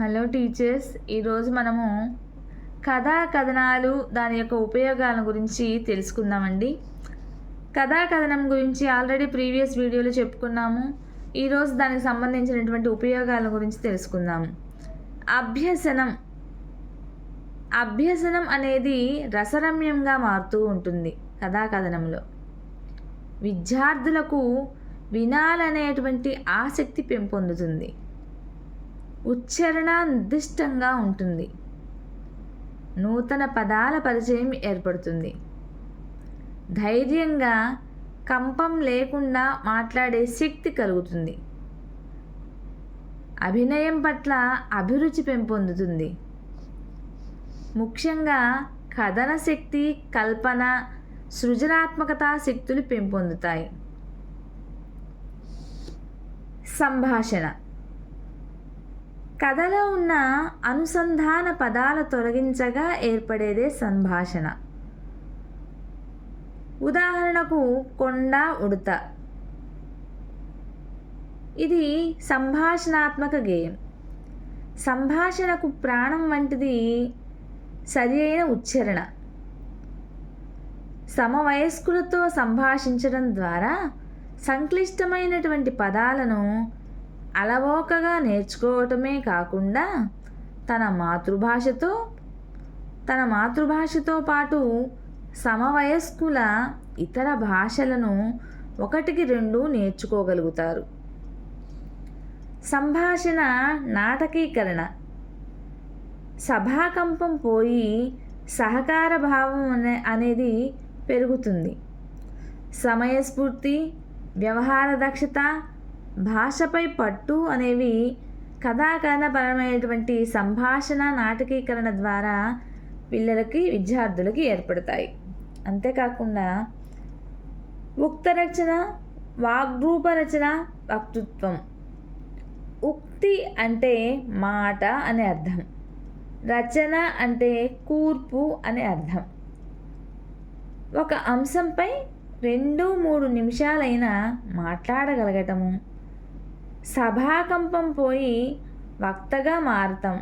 Hello teachers ఈరోజు మనము కథా కథనాలు దాని యొక్క ఉపయోగాల గురించి తెలుసుకుందామండి. కథా కథనం గురించి ఆల్రెడీ ప్రీవియస్ వీడియోలో చెప్పుకున్నాము. ఈరోజు దానికి సంబంధించినటువంటి ఉపయోగాల గురించి తెలుసుకుందాము. అభ్యసనం. అభ్యసనం అనేది రసరమ్యంగా మారుతూ ఉంటుంది కథా కథనంలో. విద్యార్థులకు వినాలనేటువంటి ఆసక్తి పెంపొందుతుంది. ఉచ్చారణ నిర్దిష్టంగా ఉంటుంది. నూతన పదాల పరిచయం ఏర్పడుతుంది. ధైర్యంగా కంపం లేకుండా మాట్లాడే శక్తి కలుగుతుంది. అభినయం పట్ల అభిరుచి పెంపొందుతుంది. ముఖ్యంగా కథన శక్తి కల్పన సృజనాత్మకత శక్తులు పెంపొందుతాయి. సంభాషణ కథలో ఉన్న అనుసంధాన పదాల తొలగించగా ఏర్పడేదే సంభాషణ. ఉదాహరణకు కొండ ఉడత. ఇది సంభాషణాత్మక గేయం. సంభాషణకు ప్రాణం వంటిది సరి అయిన ఉచ్చారణ. సమవయస్కులతో సంభాషించడం ద్వారా సంక్లిష్టమైనటువంటి పదాలను అలవోకగా నేర్చుకోవటమే కాకుండా తన మాతృభాషతో తన మాతృభాషతో పాటు సమవయస్కుల ఇతర భాషలను ఒకటికి రెండు నేర్చుకోగలుగుతారు. సంభాషణ నాటకీకరణ. సభాకంపం పోయి సహకార భావం అనే అనేది పెరుగుతుంది. సమయస్ఫూర్తి వ్యవహార దక్షత భాషపై పట్టు అనేవి కథాకథనపరమైనటువంటి సంభాషణ నాటకీకరణ ద్వారా పిల్లలకి విద్యార్థులకి ఏర్పడతాయి. అంతేకాకుండా ఉక్త రచన వాగ్రూప రచన వక్తృత్వం. ఉక్తి అంటే మాట అనే అర్థం. రచన అంటే కూర్పు అనే అర్థం. ఒక అంశంపై రెండు మూడు నిమిషాలైనా మాట్లాడగలగటము. సభాకంపం పోయి వక్తగా మారతాం.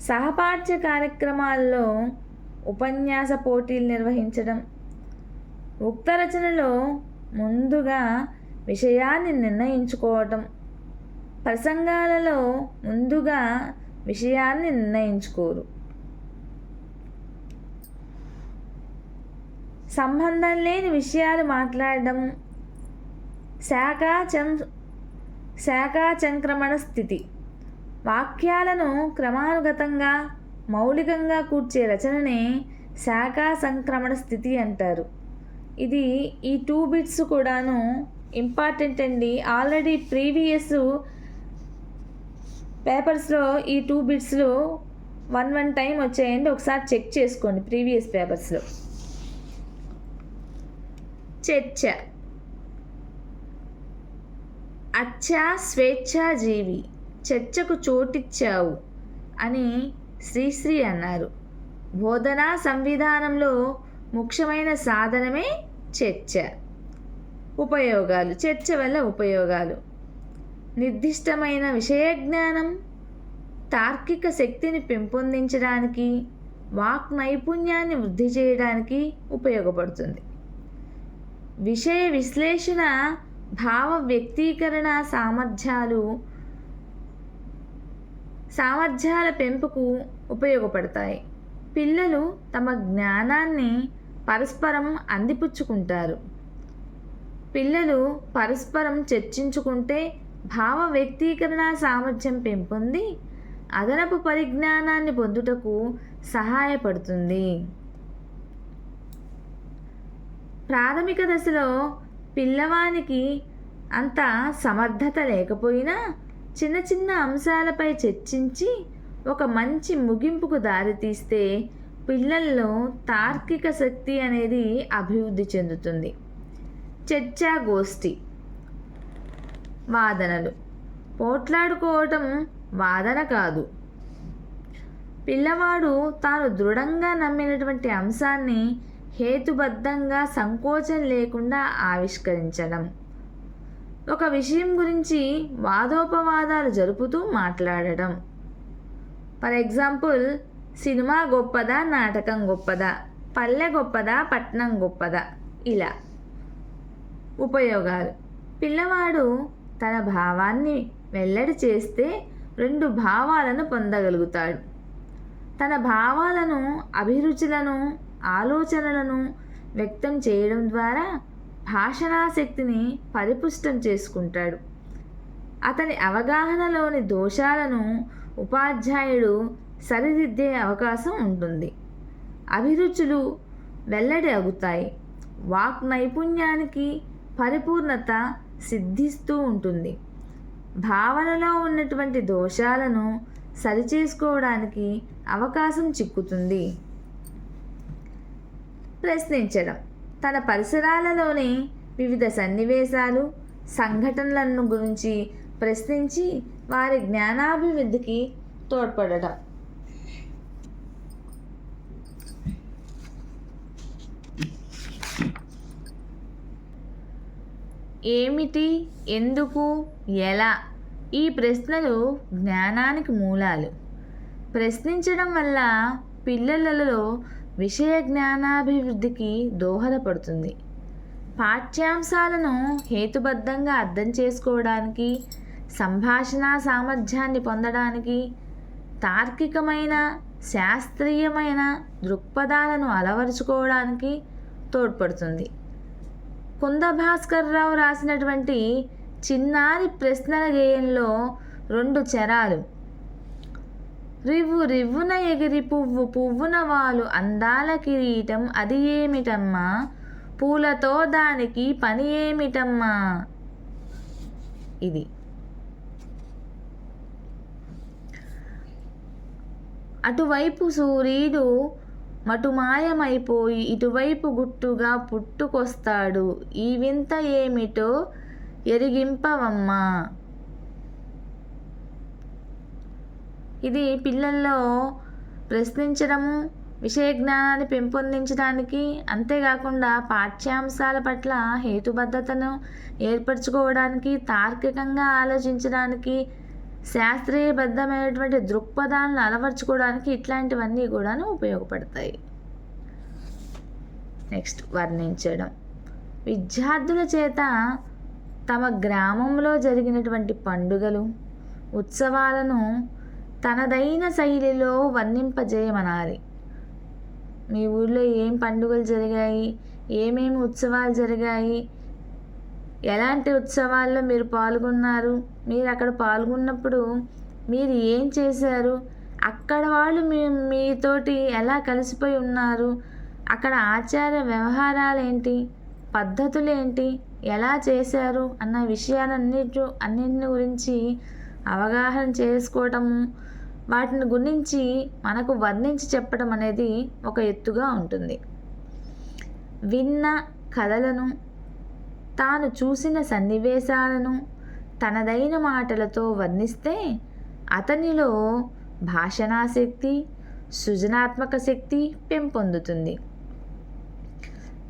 సహపాఠ్య కార్యక్రమాల్లో ఉపన్యాస పోటీలు నిర్వహించడం ఉక్త రచనలో ముందుగా విషయాన్ని నిర్ణయించుకోవటం ప్రసంగాలలో ముందుగా విషయాన్ని నిర్ణయించుకోరు. సంబంధం లేని విషయాలు మాట్లాడడం శాఖాచం శాఖాచంక్రమణ స్థితి వాక్యాలను క్రమానుగతంగా మౌలికంగా కూర్చే రచననే శాఖా సంక్రమణ స్థితి అంటారు. ఇది ఈ టూ బిట్స్ కూడాను ఇంపార్టెంట్ అండి. ఆల్రెడీ ప్రీవియస్ పేపర్స్లో ఈ టూ బిట్స్లు వన్ వన్ టైం వచ్చాయండి. ఒకసారి చెక్ చేసుకోండి ప్రీవియస్ పేపర్స్లో. చర్చ. అచ్చా స్వేచ్ఛాజీవి చర్చకు చోటిచ్చావు అని శ్రీశ్రీ అన్నారు. బోధనా సంవిధానంలో ముఖ్యమైన సాధనమే చర్చ. ఉపయోగాలు చర్చ వల్ల ఉపయోగాలు. నిర్దిష్టమైన విషయ జ్ఞానం తార్కిక శక్తిని పెంపొందించడానికి వాక్ నైపుణ్యాన్ని వృద్ధి చేయడానికి ఉపయోగపడుతుంది. విషయ విశ్లేషణ భావ వ్యక్తీకరణ సామర్థ్యాలు సామర్థ్యాల పెంపుకు ఉపయోగపడతాయి. పిల్లలు తమ జ్ఞానాన్ని పరస్పరం అందిపుచ్చుకుంటారు. పిల్లలు పరస్పరం చర్చించుకుంటే భావ వ్యక్తీకరణ సామర్థ్యం పెంపొంది అదనపు పరిజ్ఞానాన్ని పొందుటకు సహాయపడుతుంది. ప్రాథమిక దశలో పిల్లవానికి అంత సమర్థత లేకపోయినా చిన్న చిన్న అంశాలపై చర్చించి ఒక మంచి ముగింపుకు దారితీస్తే పిల్లల్లో తార్కిక శక్తి అనేది అభివృద్ధి చెందుతుంది. చర్చా గోష్ఠి. వాదనలు. పోట్లాడుకోవటం వాదన కాదు. పిల్లవాడు తాను దృఢంగా నమ్మినటువంటి అంశాన్ని హేతుబద్ధంగా సంకోచం లేకుండా ఆవిష్కరించడం. ఒక విషయం గురించి వాదోపవాదాలు జరుపుతూ మాట్లాడడం. ఫర్ ఎగ్జాంపుల్ సినిమా గొప్పదా నాటకం గొప్పదా పల్లె గొప్పదా పట్నం గొప్పదా? ఇలా. ఉపయోగాలు. పిల్లవాడు తన భావాన్ని వెల్లడి చేస్తే రెండు భావాలను పొందగలుగుతాడు. తన భావాలను అభిరుచులను ఆలోచనలను వ్యక్తం చేయడం ద్వారా భాషణాశక్తిని పరిపుష్టం చేసుకుంటాడు. అతని అవగాహనలోని దోషాలను ఉపాధ్యాయుడు సరిదిద్దే అవకాశం ఉంటుంది. అభిరుచులు వెల్లడి అవుతాయి. వాక్ నైపుణ్యానికి పరిపూర్ణత సిద్ధిస్తూ ఉంటుంది. భావనలో ఉన్నటువంటి దోషాలను సరిచేసుకోవడానికి అవకాశం చిక్కుతుంది. ప్రశ్నించడం. తన పరిసరాలలోని వివిధ సన్నివేశాలు సంఘటనలను గురించి ప్రశ్నించి వారి జ్ఞానాభివృద్ధికి తోడ్పడడం. ఏమిటి? ఎందుకు? ఎలా? ఈ ప్రశ్నలు జ్ఞానానికి మూలాలు. ప్రశ్నించడం వల్ల పిల్లలలో విషయ జ్ఞానాభివృద్ధికి దోహదపడుతుంది. పాఠ్యాంశాలను హేతుబద్ధంగా అర్థం చేసుకోవడానికి సంభాషణ సామర్థ్యాన్ని పొందడానికి తార్కికమైన శాస్త్రీయమైన దృక్పథాలను అలవరుచుకోవడానికి తోడ్పడుతుంది. కుంద భాస్కర్రావు రాసినటువంటి చిన్నారి ప్రశ్నల గేయంలో రెండు చరాలు. రివ్వు రివ్వున ఎగిరి పువ్వు పువ్వున వాలు అందాల కిరీటం అది ఏమిటమ్మా? పూలతో దానికి పని ఏమిటమ్మా? ఇది. అటువైపు సూర్యుడు మటుమాయమైపోయి ఇటువైపు గుట్టుగా పుట్టుకొస్తాడు. ఈ వింత ఏమిటో ఎరిగింపవమ్మా? ఇది పిల్లల్లో ప్రశ్నించడము విషయ జ్ఞానాన్ని పెంపొందించడానికి అంతేకాకుండా పాఠ్యాంశాల పట్ల హేతుబద్ధతను ఏర్పరచుకోవడానికి తార్కికంగా ఆలోచించడానికి శాస్త్రీయబద్ధమైనటువంటి దృక్పథాలను అలవర్చుకోవడానికి ఇట్లాంటివన్నీ కూడాను ఉపయోగపడతాయి. నెక్స్ట్ వర్ణించడం. విద్యార్థుల చేత తమ గ్రామంలో జరిగినటువంటి పండుగలు ఉత్సవాలను తనదైన శైలిలో వర్ణింపజేయమనాలి. మీ ఊళ్ళో ఏం పండుగలు జరిగాయి? ఏమేమి ఉత్సవాలు జరిగాయి? ఎలాంటి ఉత్సవాల్లో మీరు పాల్గొన్నారు? మీరు అక్కడ పాల్గొన్నప్పుడు మీరు ఏం చేశారు? అక్కడ వాళ్ళు మీ మీతోటి ఎలా కలిసిపోయి ఉన్నారు? అక్కడ ఆచార వ్యవహారాలు ఏంటి పద్ధతులు ఏంటి ఎలా చేశారు? అన్న విషయాలన్నిటి అన్నింటిని గురించి అవగాహన చేసుకోవటము వాటిని గురించి మనకు వర్ణించి చెప్పడం అనేది ఒక ఎత్తుగా ఉంటుంది. విన్న కథలను తాను చూసిన సన్నివేశాలను తనదైన మాటలతో వర్ణిస్తే అతనిలో భాషణాశక్తి సృజనాత్మక శక్తి పెంపొందుతుంది.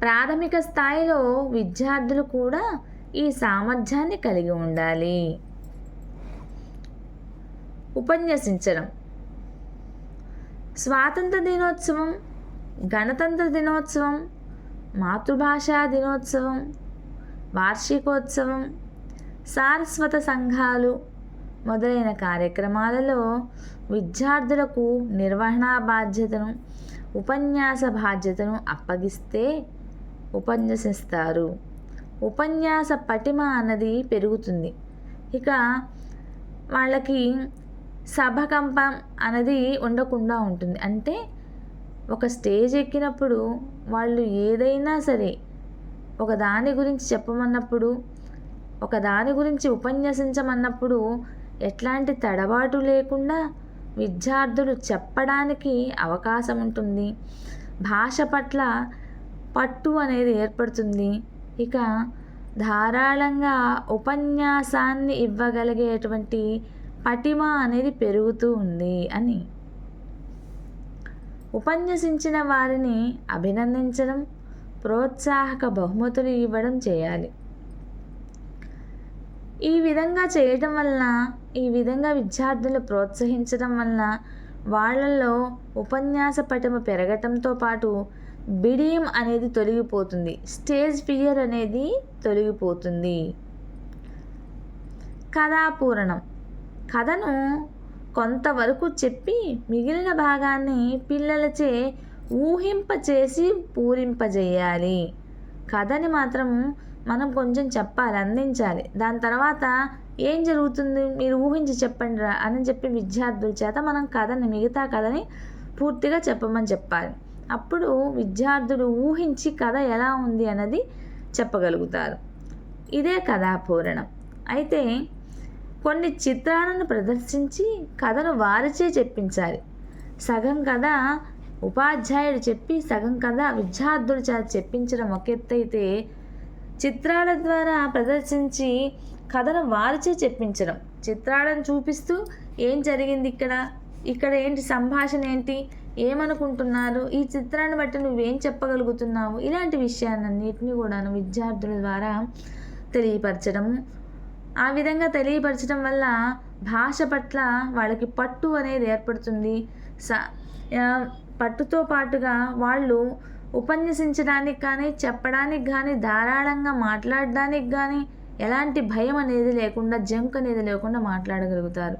ప్రాథమిక స్థాయిలో విద్యార్థులు కూడా ఈ సామర్థ్యాన్ని కలిగి ఉండాలి. ఉపన్యసించడం. స్వాతంత్ర దినోత్సవం గణతంత్ర దినోత్సవం మాతృభాషా దినోత్సవం వార్షికోత్సవం సారస్వత సంఘాలు మొదలైన కార్యక్రమాలలో విద్యార్థులకు నిర్వహణా బాధ్యతను ఉపన్యాస బాధ్యతను అప్పగిస్తే ఉపన్యసిస్తారు. ఉపన్యాస పటిమ అన్నది పెరుగుతుంది. ఇక వాళ్ళకి సభకంపం అనేది ఉండకుండా ఉంటుంది. అంటే ఒక స్టేజ్ ఎక్కినప్పుడు వాళ్ళు ఏదైనా సరే ఒక దాని గురించి చెప్పమన్నప్పుడు ఒక దాని గురించి ఉపన్యసించమన్నప్పుడు ఎట్లాంటి తడబాటు లేకుండా విద్యార్థులు చెప్పడానికి అవకాశం ఉంటుంది. భాష పట్ల పట్టు అనేది ఏర్పడుతుంది. ఇక ధారాళంగా ఉపన్యాసాన్ని ఇవ్వగలిగేటువంటి పటిమ అనేది పెరుగుతూ ఉంది అని. ఉపన్యసించిన వారిని అభినందించడం ప్రోత్సాహక బహుమతులు ఇవ్వడం చేయాలి. ఈ విధంగా చేయటం వలన ఈ విధంగా విద్యార్థులు ప్రోత్సహించడం వలన వాళ్ళల్లో ఉపన్యాస పటము పెరగటంతో పాటు బిడియం అనేది తొలగిపోతుంది. స్టేజ్ ఫియర్ అనేది తొలగిపోతుంది. కథాపూరణం. కథను కొంతవరకు చెప్పి మిగిలిన భాగాన్ని పిల్లలచే ఊహింపచేసి పూరింపజేయాలి. కథని మాత్రం మనం కొంచెం చెప్పాలి అందించాలి. దాని తర్వాత ఏం జరుగుతుంది? మీరు ఊహించి చెప్పండి రా అని చెప్పి విద్యార్థుల చేత మనం కథని మిగతా కథని పూర్తిగా చెప్పమని చెప్పాలి. అప్పుడు విద్యార్థులు ఊహించి కథ ఎలా ఉంది అన్నది చెప్పగలుగుతారు. ఇదే కథాపూరణం. అయితే కొన్ని చిత్రాలను ప్రదర్శించి కథను వారిచే చెప్పించాలి సగం కథ ఉపాధ్యాయుడు చెప్పి సగం కథ విద్యార్థులు చేత చెప్పించడం ఒక ఎత్తైతే చిత్రాల ద్వారా ప్రదర్శించి కథను వారిచే చెప్పించడం. చిత్రాలను చూపిస్తూ ఏం జరిగింది ఇక్కడ? ఇక్కడ ఏంటి సంభాషణ ఏంటి? ఏమనుకుంటున్నారు? ఈ చిత్రాన్ని బట్టి నువ్వేం చెప్పగలుగుతున్నావు? ఇలాంటి విషయాలన్నింటినీ కూడా విద్యార్థుల ద్వారా తెలియపరచడం ఆ విధంగా తెలియపరచడం వల్ల భాష పట్ల వాళ్ళకి పట్టు అనేది ఏర్పడుతుంది. స పట్టుతో పాటుగా వాళ్ళు ఉపన్యసించడానికి కానీ చెప్పడానికి కానీ ధారాళంగా మాట్లాడడానికి కానీ ఎలాంటి భయం అనేది లేకుండా జంక్ అనేది లేకుండా మాట్లాడగలుగుతారు.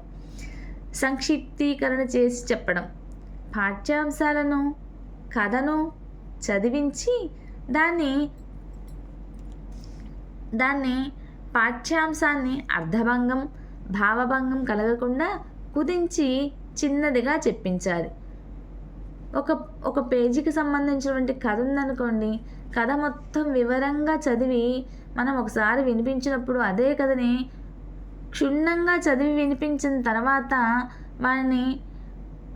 సంక్షిప్తీకరణ చేసి చెప్పడం. పాఠ్యాంశాలను కథను చదివించి దాన్ని దాన్ని పాఠ్యాంశాన్ని అర్థభంగం భావభంగం కలగకుండా కుదించి చిన్నదిగా చెప్పించాలి ఒక ఒక పేజీకి సంబంధించినటువంటి కథ ఉందనుకోండి కథ మొత్తం వివరంగా చదివి మనం ఒకసారి వినిపించినప్పుడు అదే కథని క్షుణ్ణంగా చదివి వినిపించిన తర్వాత వారిని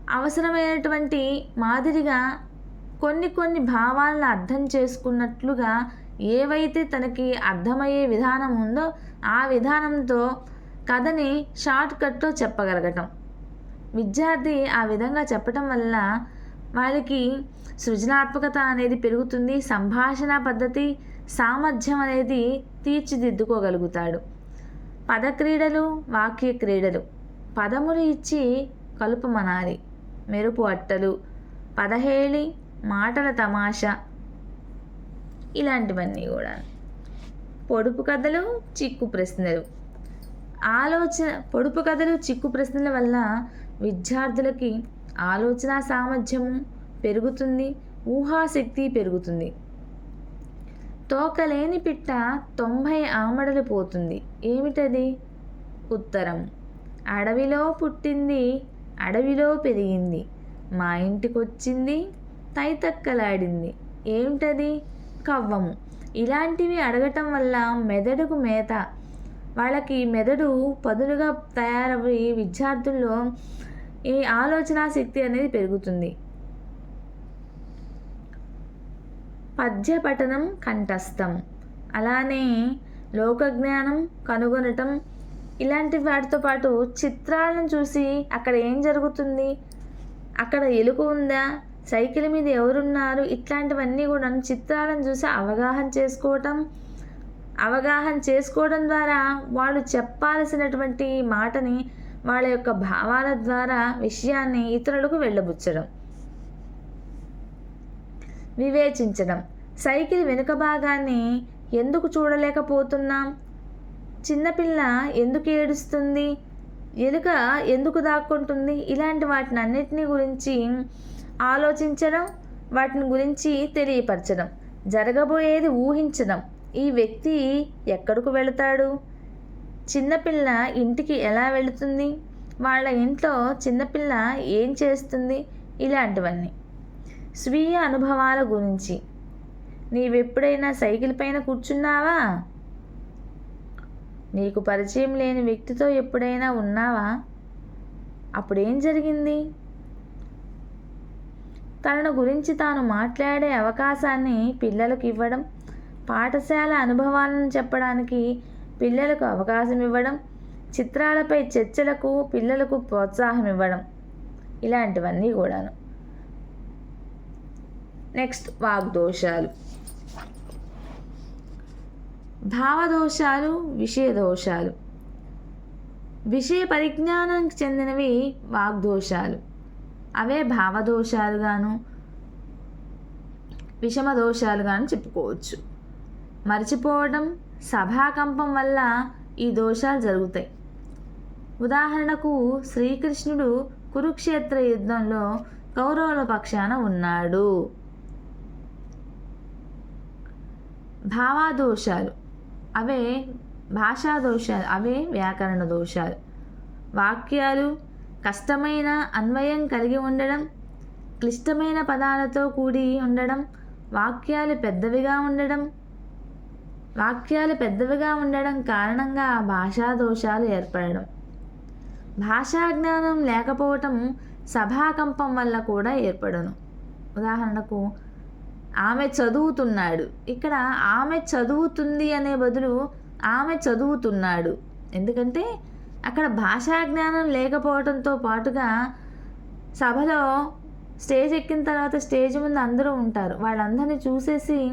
అవసరమైనటువంటి మాదిరిగా కొన్ని కొన్ని భావాలను అర్థం చేసుకున్నట్లుగా ఏవైతే తనకి అర్థమయ్యే విధానం ఉందో ఆ విధానంతో కథని షార్ట్ కట్లో చెప్పగలగటం. విద్యార్థి ఆ విధంగా చెప్పటం వల్ల వారికి సృజనాత్మకత అనేది పెరుగుతుంది సంభాషణ పద్ధతి సామర్థ్యం అనేది తీర్చిదిద్దుకోగలుగుతాడు. పదక్రీడలు వాక్య క్రీడలు. పదములు ఇచ్చి కలుపమనాలి మెరుపు అట్టలు. పదహేళి మాటల తమాషా. ఇలాంటివన్నీ కూడా. పొడుపు కథలు చిక్కు ప్రశ్నలు. ఆలోచన పొడుపు కథలు చిక్కు ప్రశ్నల వల్ల విద్యార్థులకి ఆలోచన సామర్థ్యము పెరుగుతుంది ఊహాశక్తి పెరుగుతుంది. తోకలేని పిట్ట తొంభై ఆమడలు పోతుంది. ఏమిటది? ఉత్తరం. అడవిలో పుట్టింది అడవిలో పెరిగింది. మా ఇంటికొచ్చింది తైతక్కలాడింది. ఏమిటది? కవ్వము ఇలాంటివి అడగటం వల్ల మెదడుకు మేత. వాళ్ళకి మెదడు పదులుగా తయారవి విద్యార్థుల్లో ఈ ఆలోచన శక్తి అనేది పెరుగుతుంది. పద్య పఠనం కంఠస్థం. అలానే లోకజ్ఞానం కనుగొనటం. ఇలాంటి వాటితో పాటు చిత్రాలను చూసి అక్కడ ఏం జరుగుతుంది? అక్కడ ఎలుక ఉందా? సైకిల్ మీద ఎవరున్నారు? ఇట్లాంటివన్నీ కూడా చిత్రాలను చూసి అవగాహన చేసుకోవటం అవగాహన చేసుకోవడం ద్వారా వాళ్ళు చెప్పాల్సినటువంటి మాటని వాళ్ళ యొక్క భావాల ద్వారా విషయాన్ని ఇతరులకు వెళ్ళబుచ్చడం వివేచించడం. సైకిల్ వెనుక భాగాన్ని ఎందుకు చూడలేకపోతున్నాం? చిన్నపిల్ల ఎందుకు ఏడుస్తుంది? ఎలుక ఎందుకు దాక్కుంటుంది? ఇలాంటి వాటిని అన్నిటినీ గురించి ఆలోచించడం వాటిని గురించి తెలియపరచడం జరగబోయేది ఊహించడం. ఈ వ్యక్తి ఎక్కడికి వెళతాడు? చిన్నపిల్ల ఇంటికి ఎలా వెళుతుంది? వాళ్ళ ఇంట్లో చిన్నపిల్ల ఏం చేస్తుంది? ఇలాంటివన్నీ. స్వీయ అనుభవాల గురించి. నీవెప్పుడైనా సైకిల్ పైన కూర్చున్నావా? నీకు పరిచయం లేని వ్యక్తితో ఎప్పుడైనా ఉన్నావా? అప్పుడేం జరిగింది? తనను గురించి తాను మాట్లాడే అవకాశాన్ని పిల్లలకు ఇవ్వడం పాఠశాల అనుభవాలను చెప్పడానికి పిల్లలకు అవకాశం ఇవ్వడం చిత్రాలపై చర్చలకు పిల్లలకు ప్రోత్సాహం ఇవ్వడం ఇలాంటివన్నీ కూడాను. నెక్స్ట్ వాగ్దోషాలు. భావదోషాలు విషయ దోషాలు విషయ పరిజ్ఞానానికి చెందినవి వాగ్దోషాలు. అవే భావదోషాలుగాను విషమ దోషాలుగాను చెప్పుకోవచ్చు. మర్చిపోవడం సభాకంపం వల్ల ఈ దోషాలు జరుగుతాయి. ఉదాహరణకు శ్రీకృష్ణుడు కురుక్షేత్ర యుద్ధంలో కౌరవుల పక్షాన ఉన్నాడు. భావాదోషాలు. అవే భాషా దోషాలు అవే వ్యాకరణ దోషాలు. వాక్యాలు కష్టమైన అన్వయం కలిగి ఉండడం క్లిష్టమైన పదాలతో కూడి ఉండడం వాక్యాలు పెద్దవిగా ఉండడం వాక్యాలు పెద్దవిగా ఉండడం కారణంగా భాషా దోషాలు ఏర్పడడం. భాషా జ్ఞానం లేకపోవటం సభాకంపం వల్ల కూడా ఏర్పడను. ఉదాహరణకు ఆమె చదువుతున్నాడు. ఇక్కడ ఆమె చదువుతుంది అనే బదులు ఆమె చదువుతున్నాడు. ఎందుకంటే అక్కడ భాషా జ్ఞానం లేకపోవడంతో పాటుగా సభలో స్టేజ్ ఎక్కిన తర్వాత స్టేజ్ ముందు అందరూ ఉంటారు. వాళ్ళందరినీ చూసేసి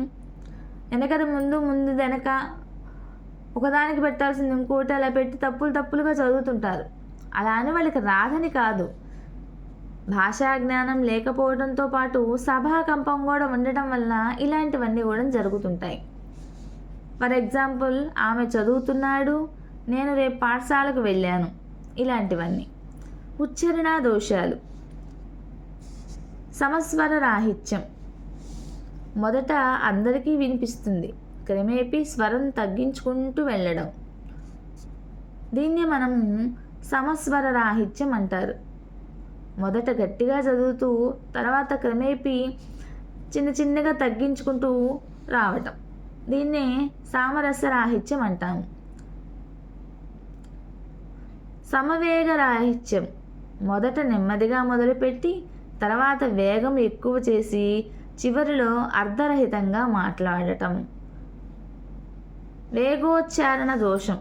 వెనకద ముందు ముందు వెనక ఒకదానికి పెట్టాల్సింది ఇంకోటి అలా పెట్టి తప్పులు తప్పులుగా చదువుతుంటారు. అలా అని వాళ్ళకి రాదని కాదు. భాషా జ్ఞానం లేకపోవడంతో పాటు సభాకంపం కూడా ఉండటం వల్ల ఇలాంటివన్నీ కూడా జరుగుతుంటాయి. ఫర్ ఎగ్జాంపుల్ ఆమె చదువుతున్నాడు నేను రేపు పాఠశాలకు వెళ్ళాను. ఇలాంటివన్నీ. ఉచ్చరణ దోషాలు. సమస్వర రాహిత్యం. మొదట అందరికీ వినిపిస్తుంది. క్రమేపీ స్వరం తగ్గించుకుంటూ వెళ్ళడం. దీన్ని మనం సమస్వర రాహిత్యం అంటారు. మొదట గట్టిగా చదువుతూ తర్వాత క్రమేపీ చిన్న చిన్నగా తగ్గించుకుంటూ రావటం. దీన్నే సామరస్య రాహిత్యం అంటాము. సమవేగ రాహిత్యం మొదట నెమ్మదిగా మొదలుపెట్టి తర్వాత వేగం ఎక్కువ చేసి చివరిలో అర్ధరహితంగా మాట్లాడటం. వేగోచ్చారణ దోషం.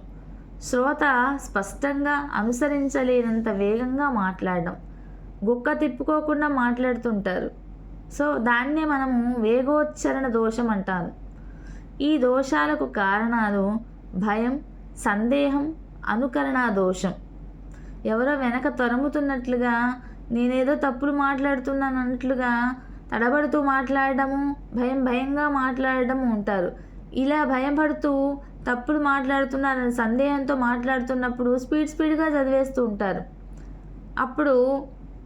శ్రోత స్పష్టంగా అనుసరించలేనంత వేగంగా మాట్లాడడం. గుక్క తిప్పుకోకుండా మాట్లాడుతుంటారు. సో దాన్నే మనము వేగోచ్చరణ దోషం అంటాము ఈ దోషాలకు కారణాలు భయం సందేహం అనుకరణ దోషం. ఎవరో వెనక తొరముతున్నట్లుగా నేనేదో తప్పులు మాట్లాడుతున్నాను అన్నట్లుగా తడబడుతూ మాట్లాడడము భయం భయంగా మాట్లాడడము ఉంటారు. ఇలా భయపడుతూ తప్పులు మాట్లాడుతున్నారని సందేహంతో మాట్లాడుతున్నప్పుడు స్పీడ్ స్పీడ్గా చదివేస్తూ ఉంటారు. అప్పుడు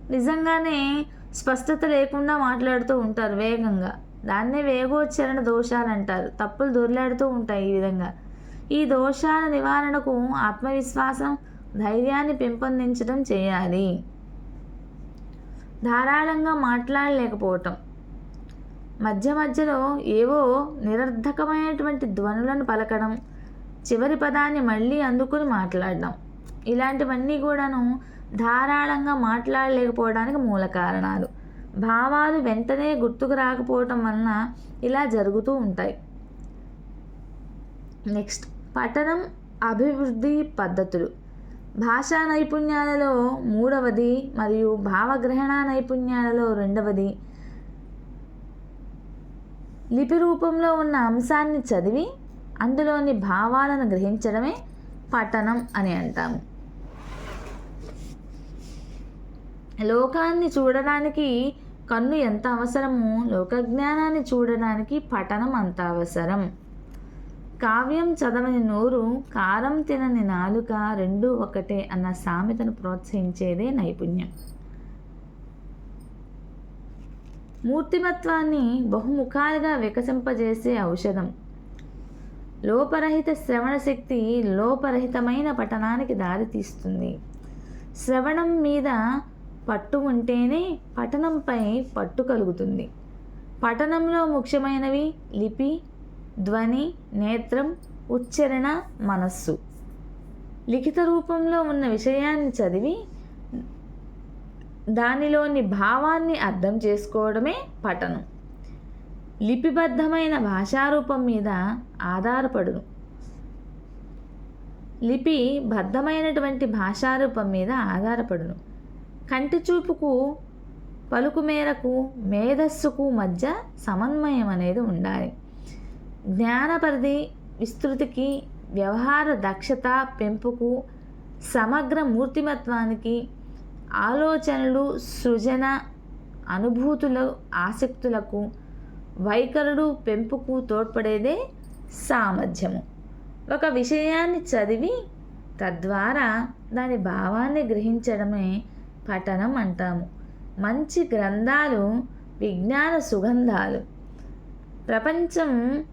నిజంగానే స్పష్టత లేకుండా మాట్లాడుతూ ఉంటారు వేగంగా. దాన్నే వేగోచ్చరణ దోషాలు అంటారు. తప్పులు దొరిలాడుతూ ఉంటాయి ఈ విధంగా. ఈ దోషాల నివారణకు ఆత్మవిశ్వాసం ధైర్యాన్ని పెంపొందించడం చేయాలి. ధారాళంగా మాట్లాడలేకపోవటం. మధ్య మధ్యలో ఏవో నిరర్ధకమైనటువంటి ధ్వనులను పలకడం చివరి పదాన్ని మళ్ళీ అందుకుని మాట్లాడడం. ఇలాంటివన్నీ కూడాను ధారాళంగా మాట్లాడలేకపోవడానికి మూల కారణాలు. భావాలు వెంటనే గుర్తుకు రాకపోవటం వలన ఇలా జరుగుతూ ఉంటాయి. నెక్స్ట్ పఠనం అభివృద్ధి పద్ధతులు. భాషా నైపుణ్యాలలో మూడవది మరియు భావగ్రహణ నైపుణ్యాలలో రెండవది. లిపి రూపంలో ఉన్న అంశాన్ని చదివి అందులోని భావాలను గ్రహించడమే పఠనం అని అంటాము. లోకాన్ని చూడడానికి కన్ను ఎంత అవసరమో లోకజ్ఞానాన్ని చూడడానికి పఠనం అంత అవసరం. కావ్యం చదవని నోరు కారం తినని నాలుక రెండు ఒకటే అన్న సామెతను ప్రోత్సహించేదే నైపుణ్యం. మూర్తిమత్వాన్ని బహుముఖాలుగా వికసింపజేసే ఔషధం. లోపరహిత శ్రవణ శక్తి లోపరహితమైన పఠనానికి దారితీస్తుంది. శ్రవణం మీద పట్టు ఉంటేనే పఠనంపై పట్టు కలుగుతుంది. పఠనంలో ముఖ్యమైనవి లిపి ధ్వని నేత్రం ఉచ్చరణ మనస్సు. లిఖిత రూపంలో ఉన్న విషయాన్ని చదివి దానిలోని భావాన్ని అర్థం చేసుకోవడమే పఠనం. లిపిబద్ధమైన భాషారూపం మీద ఆధారపడును. లిపి బద్ధమైనటువంటి భాషారూపం మీద ఆధారపడును. కంటి చూపుకు పలుకు మేరకు మేధస్సుకు మధ్య సమన్వయం అనేది ఉండాలి. జ్ఞాన పరిధి విస్తృతికి వ్యవహార దక్షత పెంపుకు సమగ్ర మూర్తిమత్వానికి ఆలోచనలు సృజన అనుభూతుల ఆసక్తులకు వైఖరుడు పెంపుకు తోడ్పడేదే సామర్థ్యము. ఒక విషయాన్ని చదివి తద్వారా దాని భావాన్ని గ్రహించడమే పఠనం అంటాము. మంచి గ్రంథాలు విజ్ఞాన సుగంధాలు. ప్రపంచం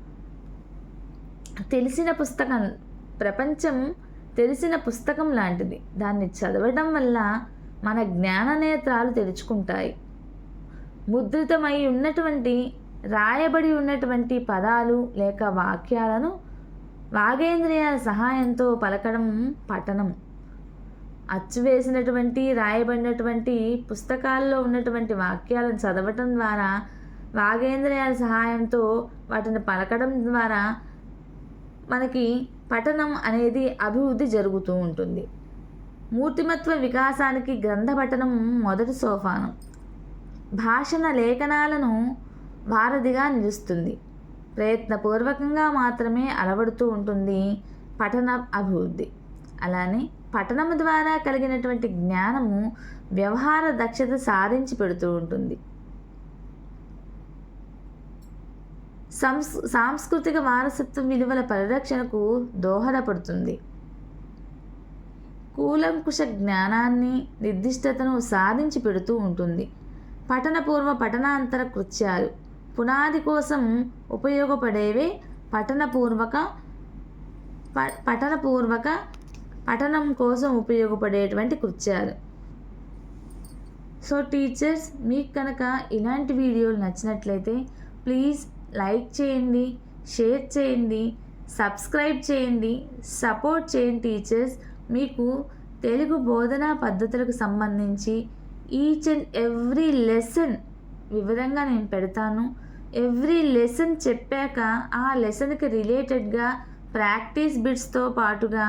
తెలిసిన పుస్తకం ప్రపంచం తెలిసిన పుస్తకం లాంటిది. దాన్ని చదవడం వల్ల మన జ్ఞాన నేత్రాలు తెరుచుకుంటాయి ముద్రితమై ఉన్నటువంటి రాయబడి ఉన్నటువంటి పదాలు లేక వాక్యాలను వాగేంద్రియాల సహాయంతో పలకడం పఠనం. అచ్చు వేసినటువంటి రాయబడినటువంటి పుస్తకాల్లో ఉన్నటువంటి వాక్యాలను చదవటం ద్వారా వాగేంద్రియాల సహాయంతో వాటిని పలకడం ద్వారా మనకి పఠనం అనేది అభివృద్ధి జరుగుతూ ఉంటుంది. మూర్తిమత్వ వికాసానికి గ్రంథ పఠనం మొదటి సోపానం. భాషణ లేఖనాలను వారధిగా నిలుస్తుంది. ప్రయత్నపూర్వకంగా మాత్రమే అలవడుతూ ఉంటుంది పఠన అభివృద్ధి. అలానే పఠనం ద్వారా కలిగినటువంటి జ్ఞానము వ్యవహార దక్షత సాధించి పెడుతూ ఉంటుంది. సంస్ సాంస్కృతిక వారసత్వ విలువల పరిరక్షణకు దోహదపడుతుంది. కూలంకుష జ్ఞానాన్ని నిర్దిష్టతను సాధించి పెడుతూ ఉంటుంది. పఠనపూర్వ పఠనాంతర కృత్యాలు. పునాది కోసం ఉపయోగపడేవే పఠనపూర్వక ప పఠనపూర్వక పఠనం కోసం ఉపయోగపడేటువంటి కృత్యాలు. సో టీచర్స్ మీకు కనుక ఇలాంటి వీడియోలు నచ్చినట్లయితే ప్లీజ్ లైక్ చేయండి షేర్ చేయండి సబ్స్క్రైబ్ చేయండి సపోర్ట్ చేయండి టీచర్స్. మీకు తెలుగు బోధనా పద్ధతులకు సంబంధించి ఈచ్ అండ్ ఎవ్రీ లెసన్ వివరంగా నేను పెడతాను. ఎవ్రీ లెసన్ చెప్పాక ఆ లెసన్కి రిలేటెడ్గా ప్రాక్టీస్ బిట్స్తో పాటుగా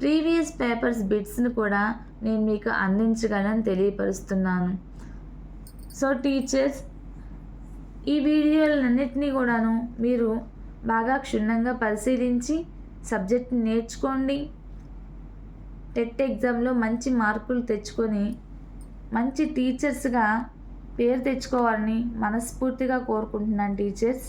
ప్రీవియస్ పేపర్స్ బిట్స్ని కూడా నేను మీకు అందించగలను తెలియపరుస్తున్నాను. సో టీచర్స్ ఈ వీడియోలన్నింటినీ కూడాను మీరు బాగా క్షుణ్ణంగా పరిశీలించి సబ్జెక్ట్ని నేర్చుకోండి. టెట్ ఎగ్జామ్లో మంచి మార్కులు తెచ్చుకొని మంచి టీచర్స్గా పేరు తెచ్చుకోవాలని మనస్ఫూర్తిగా కోరుకుంటున్నాను టీచర్స్.